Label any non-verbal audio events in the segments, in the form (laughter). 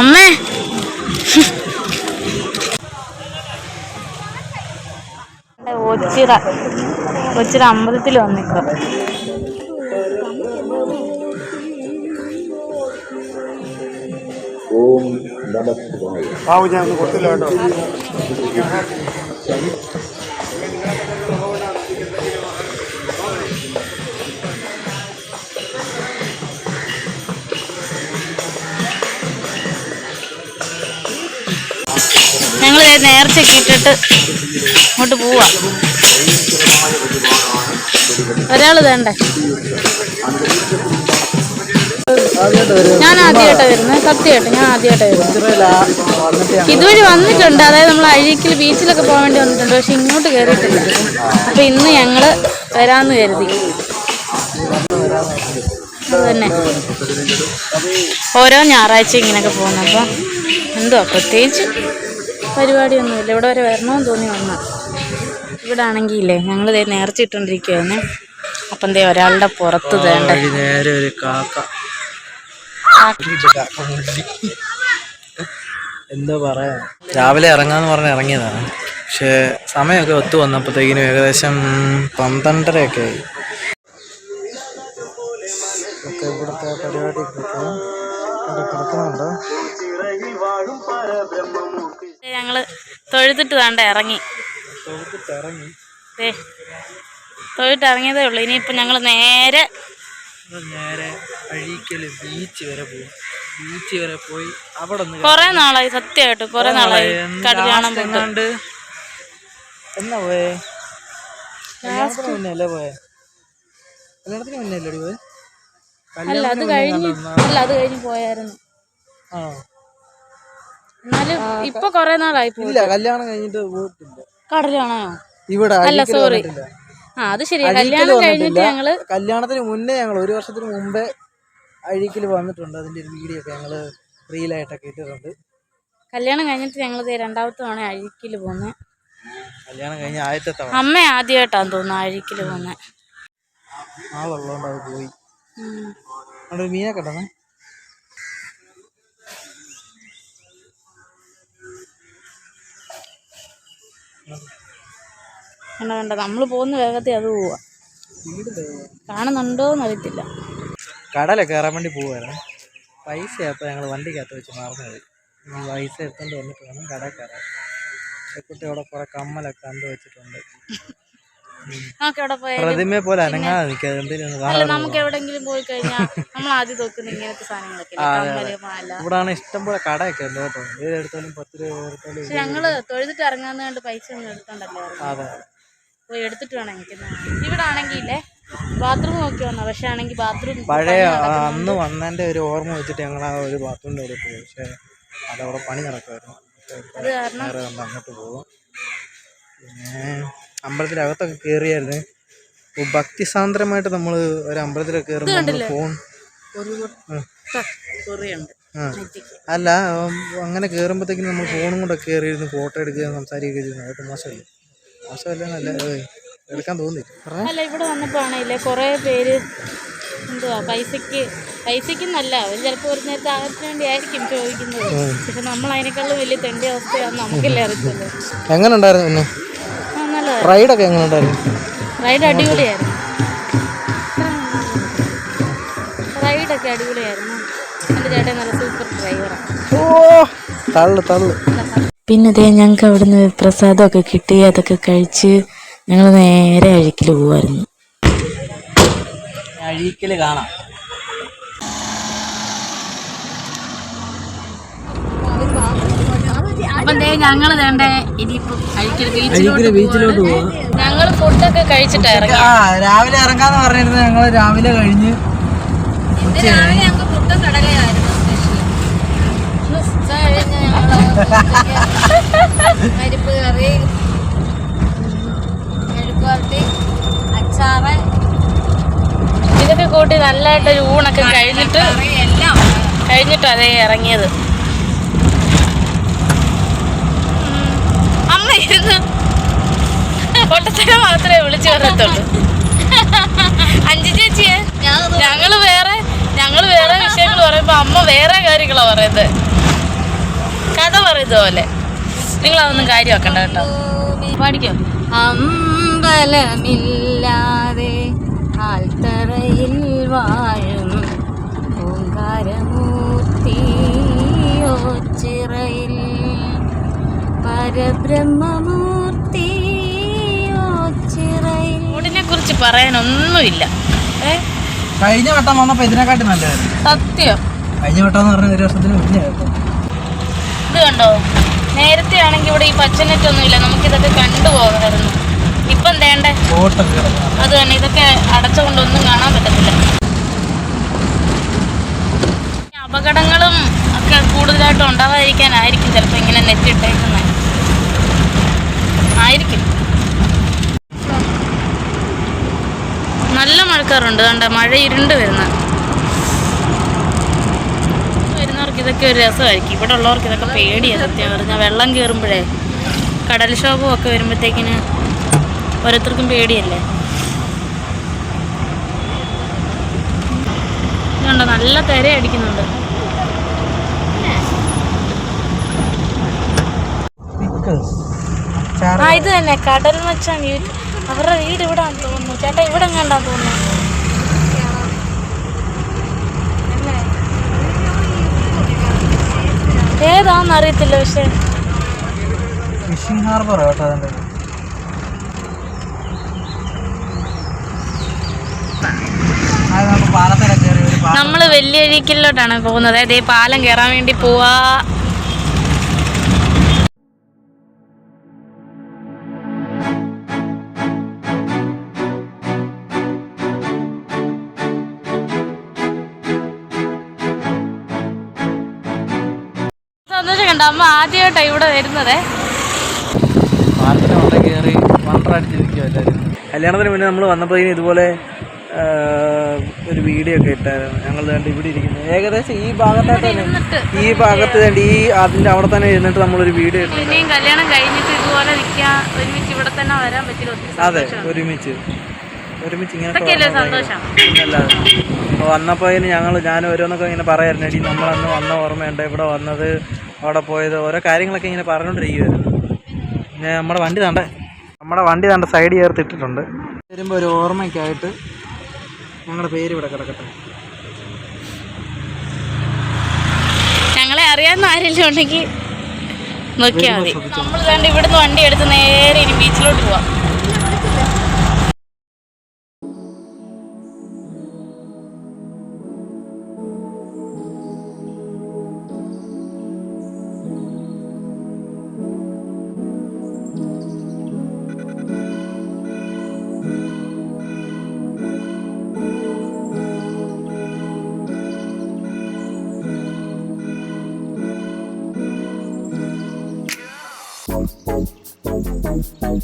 അമ്മേ. ഒച്ചിറ ഒച്ചിറ അമ്പലത്തിൽ വന്നിക്കോ. ഓം ഞാൻ ഒന്നും കൊടുത്തില്ല കേട്ടോ. നേർച്ചയൊക്കെ ഇട്ടിട്ട് അങ്ങോട്ട് പോവാ. ഒരാൾ വേണ്ടേ? ഞാൻ ആദ്യമായിട്ടാണ് വരുന്നത്. സത്യമായിട്ട് ഞാൻ ആദ്യമായിട്ടാണ് വരുന്നത്. ഇതുവഴി വന്നിട്ടുണ്ട്. അതായത് നമ്മൾ അഴീക്കിൽ ബീച്ചിലൊക്കെ പോകാൻ വേണ്ടി വന്നിട്ടുണ്ട്. പക്ഷെ ഇങ്ങോട്ട് കയറിയിട്ടില്ല അപ്പൊ ഇന്ന് ഞങ്ങൾ വരാന്ന് കരുതി. അതന്നെ തന്നെ. ഓരോ ഞായറാഴ്ച ഇങ്ങനെയൊക്കെ പോകുന്നു അപ്പം എന്തുവാ? പ്രത്യേകിച്ച് പരിപാടിയൊന്നുമില്ല. ഇവിടെ വരെ വരണമെന്ന് തോന്നി വന്നു ഇവിടെ ആണെങ്കിൽ ഇല്ലേ ഞങ്ങൾ നേർച്ച നേർച്ചിട്ടുണ്ടിരിക്കുകയാണ് അപ്പം എന്തേ ഒരാളുടെ പുറത്ത് തേണ്ട. എന്തോ പറയാ? രാവിലെ ഇറങ്ങാന്ന് പറഞ്ഞ് ഇറങ്ങിയതാണ്. പക്ഷേ സമയമൊക്കെ ഒത്തു വന്നപ്പോഴത്തേക്കിനും ഏകദേശം പന്ത്രണ്ടരയൊക്കെ ആയി ഒക്കെ ഇവിടുത്തെ പരിപാടി കിടക്കുന്നുണ്ട് ഞങ്ങൾ തൊഴുതിട്ട് താണ്ട ഇറങ്ങി ഇറങ്ങി ദേ തൊഴുതിട്ട് ഇറങ്ങിയതേ ഉള്ളൂ. ഇനിയിപ്പോൾ ഞങ്ങൾ നേരെ നേരെ അഴീക്കൽ ബീച്ച് വരെ പോകും ബീച്ച് വരെ പോയി അവിടെ ഒന്ന് കുറെ നാളായി സത്യമായിട്ട്. കുറെ നാളായി കടൽ കാണാൻ പോയിട്ട്. എങ്ങാണ്ട്? എന്നാ പോയേ? കല്യാണത്തിന് മുന്നേ അല്ലേ പോയേ? കല്യാണത്തിന് മുന്നേ അല്ലേ പോയേ? അല്ല അത് കഴിഞ്ഞ് അല്ല അത് കഴിഞ്ഞ് പോയായിരുന്നു. ആ. എന്നാലും ഇപ്പൊ കൊറേ നാളായി ഇല്ല കല്യാണം കഴിഞ്ഞിട്ട് പോയിട്ടില്ല കടൽ കാണാനോ ഇവിടെ അല്ല അഴീക്കൽ സോറി വന്നിട്ടില്ല. ആ അത് ശരിയാ. അഴീക്കൽ കല്യാണം കഴിഞ്ഞിട്ട് വന്നിട്ടില്ല. ഞങ്ങൾ കല്യാണത്തിന് മുന്നേ ഞങ്ങൾ ഒരു വർഷത്തിന് മുമ്പേ അഴീക്കൽ വന്നിട്ടുണ്ട്. അതിന്റെ ഒരു വീഡിയോ ഒക്കെ ഞങ്ങൾ റീലായിട്ടൊക്കെ ഇട്ടിട്ടുണ്ട്. കല്യാണം കഴിഞ്ഞിട്ട് ഞങ്ങൾ രണ്ടാമത്തെ തവണ അഴുക്കിൽ പോന്നെ. കല്യാണം കഴിഞ്ഞ ആദ്യത്തെ തവണ. അമ്മ ആദ്യമായിട്ടാന്ന് തോന്നുന്നു അഴുക്കിൽ പോന്നെ. ആളുള്ളതുകൊണ്ട് അത് പോയി. അവിടെ ഒരു മീനൊക്കെ ഉണ്ടെന്നേ കണ്ട കണ്ട നമ്മൾ പോകുന്ന വേഗത്തിൽ അത് പോവാ. കാണുന്നുണ്ടോന്ന് അറിയത്തില്ല. കടല കയറാൻ വേണ്ടി പോവായിരുന്നു. പൈസ അപ്പോൾ ഞങ്ങൾ വണ്ടിക്കകത്ത് വെച്ച് മറന്നു പോയി. ഇനി പൈസ എത്തേണ്ടി വന്നിട്ട് വേണം കട കയറാൻ. കുട്ടി അവിടെ കുറെ കമ്മലൊക്കെ കണ്ടു വെച്ചിട്ടുണ്ട്. പ്രതിമയെ പോലെ അനങ്ങാതെ നിൽക്കാതെ എന്തെങ്കിലും നമുക്ക് എവിടെങ്കിലും പോയി കഴിഞ്ഞാൽ നമ്മൾ ആദ്യം നോക്കുന്ന ഇങ്ങനത്തെ സാധനങ്ങളൊക്കെ ഇവിടാണ് ഇഷ്ടംപോലെ കടയൊക്കെ ഉണ്ട് കേട്ടോ. ഏത് എടുത്താലും പത്ത് രൂപ ഞങ്ങൾ തൊഴുതിട്ട് ഇറങ്ങാന്ന് കണ്ട് പൈസ ഒന്നും എടുത്തോണ്ടല്ലോ അതെ. പോയി എടുത്തിട്ട് വേണം എനിക്ക് ഇവിടെ ആണെങ്കിൽ ബാത്റൂം നോക്കി വന്നോ പക്ഷെ ആണെങ്കിൽ ബാത്റൂം പഴയ അന്ന് വന്നതിന്റെ ഒരു ഓർമ്മ വെച്ചിട്ട് ഞങ്ങൾ ആ ഒരു ബാത്റൂമിന്റെ അവിടെ പോയി. പക്ഷെ അതവിടെ പണി നടക്കുമായിരുന്നു അത് കാരണം? അങ്ങോട്ട് പോകും. പിന്നെ അമ്പലത്തിനകത്തൊക്കെ കയറിയായിരുന്നു ഭക്തി ഭക്തിസാന്ദ്രമായിട്ട് നമ്മൾ ഒരു അമ്പലത്തിലൊക്കെ കയറുമ്പോൾ ഫോൺ അല്ല അങ്ങനെ കയറുമ്പോഴത്തേക്കും നമ്മൾ ഫോണും കൂടെ കയറിയിരുന്ന് ഫോട്ടോ എടുക്കുക ചെയ്യുന്നത് അതൊക്കെ മോശമല്ലേ? മോശമല്ലേ നല്ല എടുക്കാൻ തോന്നി. അല്ല ഇവിടെ വന്നപ്പോഴാണല്ലേ കുറേ പേര് എന്തുവാ പൈസക്ക് പൈസക്കെന്നല്ല അവർ ചിലപ്പോൾ ഒരു നേരത്തെ ആവശ്യത്തിന് വേണ്ടി ആയിരിക്കും ചോദിക്കുന്നത്. പക്ഷെ നമ്മൾ അതിനേക്കാളും വലിയ തെണ്ടി അവസ്ഥയാണ് നമുക്കല്ലേ അറിയത്തുള്ളൂ. എങ്ങനെ ഉണ്ടായിരുന്നു പിന്നെ റൈഡൊക്കെ എങ്ങനെ ഉണ്ടായിരുന്നു റൈഡ് അടിപൊളിയായിരുന്നു. റൈഡൊക്കെ അടിപൊളിയായിരുന്നു. എന്റെ ചേട്ടൻ നല്ല സൂപ്പർ ഡ്രൈവറാണ് ഓ! തള്ളു തള്ളു. പിന്നെ ഇതേ ഞങ്ങൾക്ക് അവിടുന്ന് പ്രസാദമൊക്കെ കിട്ടി അതൊക്കെ കഴിച്ച് ഞങ്ങൾ നേരെ അഴുക്കിൽ പോവായിരുന്നു. അഴീക്കൽ കാണാം. ഞങ്ങൾ വേണ്ടേ ഇനിയിപ്പം അഴുക്കിൽ ബീച്ചിലോട്ട് പോവാം. ഞങ്ങൾ ഫുഡൊക്കെ കഴിച്ചിട്ട് ഇറങ്ങി. ആ രാവിലെ ഇറങ്ങാന്ന് പറഞ്ഞിരുന്നത് ഞങ്ങൾ രാവിലെ കഴിഞ്ഞ് ഇന്ന് പരിപ്പ് കറി മെഴുക്ക് വരട്ടി അച്ചാറ്. ഇതൊക്കെ കൂട്ടി നല്ലതായിട്ടൊരു ഊണൊക്കെ കഴിഞ്ഞിട്ട് കഴിഞ്ഞിട്ട് അതേ ഇറങ്ങിയത്. അമ്മ ഇരുന്ന് പൊട്ടത്തരം മാത്രമേ വിളിച്ചു പറയത്തുള്ളൂ അഞ്ചു ചേച്ചിയെ ഞങ്ങൾ വേറെ ഞങ്ങൾ വേറെ വിഷയങ്ങൾ പറയുമ്പോ അമ്മ വേറെ കാര്യങ്ങളാ പറയുന്നത്. ഇതുപോലെ നിങ്ങൾ അതൊന്നും കാര്യമാക്കണ്ട കേട്ടോ. പാടിക്കോ? അമ്പലമില്ലാതെ ആൽത്തറയിൽ വാഴും ഓങ്കാരമൂർത്തിയോ ചിറയിൽ പരബ്രഹ്മമൂർത്തിയോ ചിറയിൽ റോഡിനെ കുറിച്ച് പറയാനൊന്നുമില്ല. ഏ? കഴിഞ്ഞ വട്ടം വന്നപ്പോ ഇതിനെക്കാട്ടി നല്ലതായിരുന്നു. സത്യം. കഴിഞ്ഞ വട്ടം എന്ന് പറഞ്ഞ ഒരു വർഷത്തിന് മുന്നേ കേട്ടോ ഇത് കണ്ടോ? നേരത്തെ ആണെങ്കിൽ ഇവിടെ ഈ പച്ചനെറ്റ് ഒന്നുമില്ല നമുക്കിതൊക്കെ കണ്ടുപോകാമായിരുന്നു ഇപ്പം കിടക്കണം അത് തന്നെ. ഇതൊക്കെ അടച്ചുകൊണ്ടൊന്നും കാണാൻ പറ്റത്തില്ല. അപകടങ്ങളും ഒക്കെ കൂടുതലായിട്ട് ഉണ്ടാവാതിരിക്കാനായിരിക്കും ചിലപ്പോൾ ഇങ്ങനെ നെറ്റ് ഇട്ടേക്കുന്നത് ആയിരിക്കും. നല്ല മഴക്കാറുണ്ട്. കണ്ട? മഴ ഇരുണ്ട് വരുന്ന ഇതൊക്കെ ഒരു രസമായിരിക്കും. ഇവിടെ ഉള്ളവർക്ക് ഇതൊക്കെ പേടിയാണ് സത്യം പറഞ്ഞാൽ വെള്ളം കയറുമ്പോഴേ കടൽക്ഷോഭം ഒക്കെ വരുമ്പോഴത്തേക്കിന് ഓരോരുത്തർക്കും പേടിയല്ലേ? ഇതുണ്ടോ നല്ല തിര അടിക്കുന്നുണ്ട് ആ ഇത് തന്നെ. കടൽ മച്ചാൻ വീട്. അവരുടെ വീട് ഇവിടെ തോന്നുന്നു. ചേട്ടാ ഇവിടെ എങ്ങാണ്ടാന്ന് തോന്നുന്നു. ഏതാന്ന് അറിയത്തില്ല പക്ഷേ. ഫിഷിംഗ് ഹാർബർ കേട്ടോ അതിന്റെ. അത് വലിയ പാലത്തിലെ പോകുന്നത്. അതായത് അതേ പാലം കയറാൻ വേണ്ടി പോവാ സന്തോഷം കണ്ട അമ്മ ആദ്യമായിട്ടാണ് ഇവിടെ വരുന്നത്. കല്യാണത്തിന് മുന്നേ നമ്മൾ വന്നപ്പോൾ ഇതിന് ഇതുപോലെ ഒരു വീഡിയോ ഒക്കെ ഇട്ടായിരുന്നു. ഞങ്ങൾ വേണ്ടി ഇവിടെ ഇരിക്കുന്നത് ഏകദേശം ഈ ഭാഗത്തായിട്ട് തന്നെ ഈ ഭാഗത്ത് വേണ്ടി ഈ അതിന്റെ അവിടെ തന്നെ ഇരുന്നിട്ട് നമ്മളൊരു വീഡിയോ ഇനിയും കല്യാണം കഴിഞ്ഞിട്ട് ഇതുപോലെ ഒരുമിച്ച് ഇവിടെ തന്നെ വരാൻ പറ്റില്ല. അതെ. ഒരുമിച്ച്. ഒരുമിച്ച് ഇങ്ങനെ വന്നപ്പോൾ ഞങ്ങൾ ഞാൻ ഓരോന്നൊക്കെ ഇങ്ങനെ പറയായിരുന്നു. എടി നമ്മളന്ന് വന്ന ഓർമ്മയുണ്ട്? ഇവിടെ വന്നത് അവിടെ പോയത് ഓരോ കാര്യങ്ങളൊക്കെ ഇങ്ങനെ പറഞ്ഞുകൊണ്ടിരിക്കുമായിരുന്നു പിന്നെ നമ്മുടെ വണ്ടി തണ്ട നമ്മുടെ വണ്ടി തണ്ട സൈഡ് ചേർത്തിട്ടിട്ടുണ്ട് വരുമ്പോൾ ഒരു ഓർമ്മയ്ക്കായിട്ട് ഞങ്ങളുടെ പേര് ഇവിടെ കിടക്കട്ടെ. ഞങ്ങളെ അറിയാവുന്ന ആരെങ്കിലും ഉണ്ടെങ്കിൽ നോക്കിയാൽ മതി. നമ്മൾ കണ്ട് ഇവിടുന്ന് വണ്ടി എടുത്ത് നേരെ ഇനി ബീച്ചിലോട്ട് പോവാം. ഇന്ന്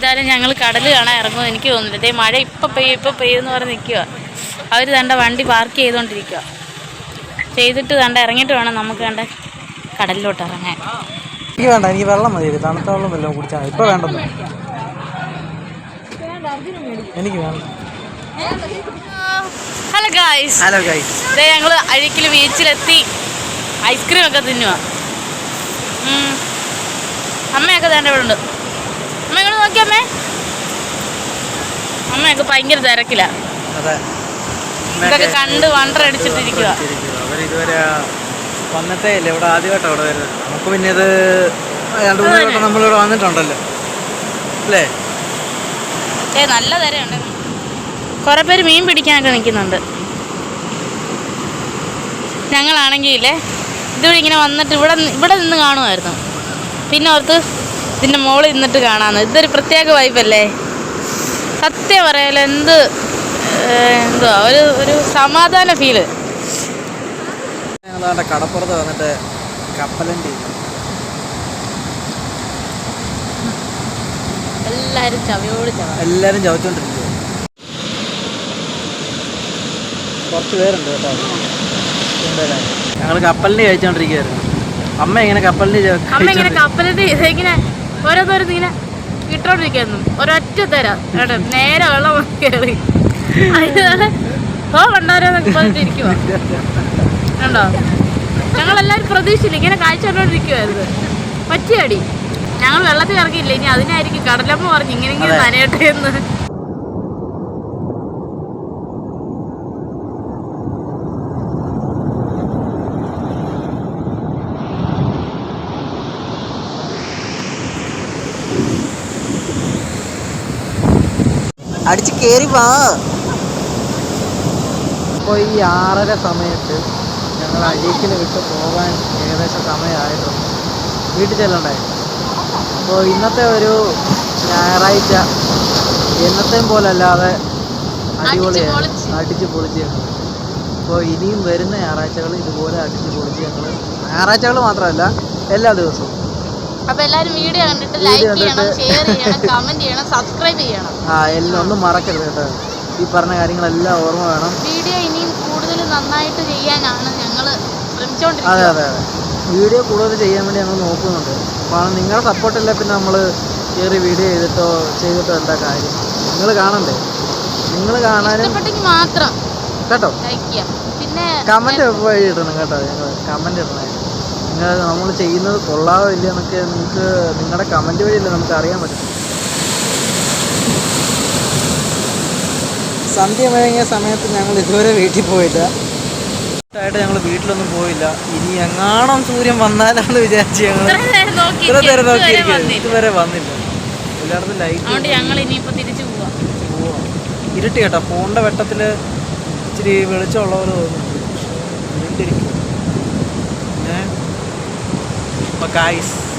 മഴ പെയ്താലും ഞങ്ങൾ കടൽ കാണാൻ ഇറങ്ങും എനിക്ക് തോന്നുന്നില്ല. ദേ മഴ ഇപ്പം പെയ്യും ഇപ്പം പെയ്യുമെന്ന് പറഞ്ഞ് നിൽക്കുക അവർ തണ്ട വണ്ടി പാർക്ക് ചെയ്തുകൊണ്ടിരിക്കുക ചെയ്തിട്ട് തണ്ട ഇറങ്ങിയിട്ട് വേണം നമുക്ക് കണ്ട കടലിലോട്ട് ഇറങ്ങാൻ. എനിക്ക് വേണ്ട എനിക്ക് വെള്ളം മതി. തണുത്ത വെള്ളം വല്ലതും കുടിച്ചാൽ ഇപ്പം വേണ്ടത്. എനിക്ക് വേണ്ട. ഹലോ ഗായ്സ് ഹലോ ഗായ്സ് ഇതേ ഞങ്ങൾ അഴിക്കൽ ബീച്ചിലെത്തി. ഐസ്ക്രീം ഒക്കെ തിന്നുക അമ്മയൊക്കെ തേണ്ട ഇവിടെ ഉണ്ട് അമ്മ ഇങ്ങോട്ട് നോക്കി അമ്മേ അമ്മയൊക്കെ ഭയങ്കര തിരക്കിലാണ് ഇതൊക്കെ കണ്ട് വണ്ടർ അടിച്ചിട്ടിരിക്കുക അവരിതുവരെ വന്നിട്ടേ ഇല്ല. ഇവിടെ ആദ്യമായിട്ടാണ് അവിടെ വരുന്നത്. നമുക്ക് പിന്നെ ഇത് രണ്ട് മൂന്ന് വട്ടം നമ്മളിവിടെ വന്നിട്ടുണ്ടല്ലോ. അല്ലേ? ഏ നല്ല തിരയുണ്ട്. കുറേ പേര് മീൻ പിടിക്കാനൊക്കെ നിൽക്കുന്നുണ്ട്. ഞങ്ങളാണെങ്കിൽ ഇതുവഴി ഇങ്ങനെ വന്നിട്ട് ഇവിടെ ഇവിടെ നിന്ന് കാണുമായിരുന്നു. പിന്നെ ഓർത്ത് ഇതിന്റെ മുകളിൽ നിന്നിട്ട് കാണാമെന്ന് ഇതൊരു പ്രത്യേക വൈബല്ലേ സത്യം പറയാലോ എന്ത് എന്തുവാ ഒരു ഒരു സമാധാന ഫീൽ. കടപ്പുറത്ത് വന്നിട്ട് കപ്പലണ്ടി. എല്ലാരും ചവയോട് ചവ. എല്ലാരും ചവച്ചോണ്ടിരിക്കുക കുറച്ച് പേരുണ്ട് കേട്ടോ. ഞങ്ങൾ കപ്പലിന് കഴിച്ചോണ്ടിരിക്കുകയായിരുന്നു അമ്മ ഇങ്ങനെ കപ്പലിന് അമ്മ ഇങ്ങനെ കപ്പലിന്റെ ഇത് ഇങ്ങനെ ഓരോന്നോരോന്ന് ഇങ്ങനെ ഇട്ടോണ്ടിരിക്കുന്നു ഒരൊറ്റ തരാം. കേട്ടോ നേരെ വെള്ളം കയറി. ഓ കണ്ടോരോന്നൊക്കെ പറഞ്ഞിട്ട് ഇരിക്കുവാ കണ്ടോ? ഞങ്ങളെല്ലാവരും പ്രതീക്ഷിച്ചില്ല. ഇങ്ങനെ കാഴ്ച കണ്ടോണ്ടിരിക്കുവായിരുന്നു. പറ്റിയടി. ഞങ്ങൾ വെള്ളത്തിൽ ഇറങ്ങിയില്ല. ഇനി അതിനായിരിക്കും. കടലമ്മ പറഞ്ഞു ഇങ്ങനെ. നനയട്ടെ എന്ന്. അടിച്ച് കയറി വാ. അപ്പോൾ ഈ ആറര സമയത്ത് ഞങ്ങൾ അഴീക്കിൽ വിട്ട് പോകാൻ ഏകദേശം സമയമായിട്ടുണ്ട് വീട്ടിൽ ചെല്ലണ്ടേ? അപ്പോൾ ഇന്നത്തെ ഒരു ഞായറാഴ്ച എന്നത്തെയും പോലല്ലാതെ അടിപൊളിയാണ് പൊളിച്ച്. അടിച്ച് പൊളിച്ച് ഞങ്ങൾ. അപ്പോൾ ഇനിയും വരുന്ന ഞായറാഴ്ചകൾ ഇതുപോലെ അടിച്ച് പൊളിച്ച് ഞങ്ങൾ ഞായറാഴ്ചകൾ മാത്രമല്ല എല്ലാ ദിവസവും. അപ്പൊ എല്ലാരും വീഡിയോ കണ്ടിട്ട് ലൈക്ക് ചെയ്യണം ഷെയർ ചെയ്യണം (laughs) കമന്റ് ചെയ്യണം സബ്സ്ക്രൈബ് ചെയ്യണം. ആ എല്ലാം ഒന്നും മറക്കരുത് കേട്ടോ. ഈ പറഞ്ഞ കാര്യങ്ങളെല്ലാം ഓർമ്മ വേണം. വീഡിയോ ഇനിയും കൂടുതൽ നന്നായിട്ട് ചെയ്യാനാണ് ഞങ്ങൾ അതെ അതെ അതെ. വീഡിയോ കൂടുതൽ ചെയ്യാൻ വേണ്ടി ഞങ്ങൾ നോക്കുന്നുണ്ട്. കാരണം നിങ്ങളുടെ സപ്പോർട്ടില്ല പിന്നെ നമ്മൾ കയറി വീഡിയോ ചെയ്തിട്ടോ ചെയ്തിട്ടോ എന്താ കാര്യം? നിങ്ങൾ കാണണ്ടേ? നിങ്ങൾ കാണാനും മാത്രം കേട്ടോ? പിന്നെ കമന്റ് ഇടണം കേട്ടോ ഞങ്ങൾ കമന്റ് ഇടണേ. നിങ്ങൾ നമ്മൾ ചെയ്യുന്നത് കൊള്ളാവോ ഇല്ല എന്നൊക്കെ നിങ്ങൾക്ക് നിങ്ങളുടെ കമന്റ് വഴിയല്ലേ നമുക്ക് അറിയാൻ പറ്റും സന്ധ്യ വഴങ്ങിയ സമയത്ത് ഞങ്ങൾ ഇതുവരെ വീട്ടിൽ പോയില്ല. ആയിട്ട് ഞങ്ങൾ വീട്ടിലൊന്നും പോയില്ല. ഇനി എങ്ങാണം സൂര്യൻ വന്നാലാന്ന് വിചാരിച്ച് ഞങ്ങൾ നേരം നോക്കി ഇത്ര നേരം ഇതുവരെ നോക്കിയിരിക്കും വന്നില്ല. ഇതുവരെ വന്നില്ല. എല്ലായിടത്തും ലൈറ്റ് അതുകൊണ്ട് ഞങ്ങൾ തിരിച്ചു പോവാം. പോവാം. ഇരുട്ട് കേട്ടോ. ഫോണിന്റെ വെട്ടത്തിൽ ഇച്ചിരി വെളിച്ചമുള്ള പോലെ തോന്നുന്നു. അപ്പോൾ ഗായ്സ്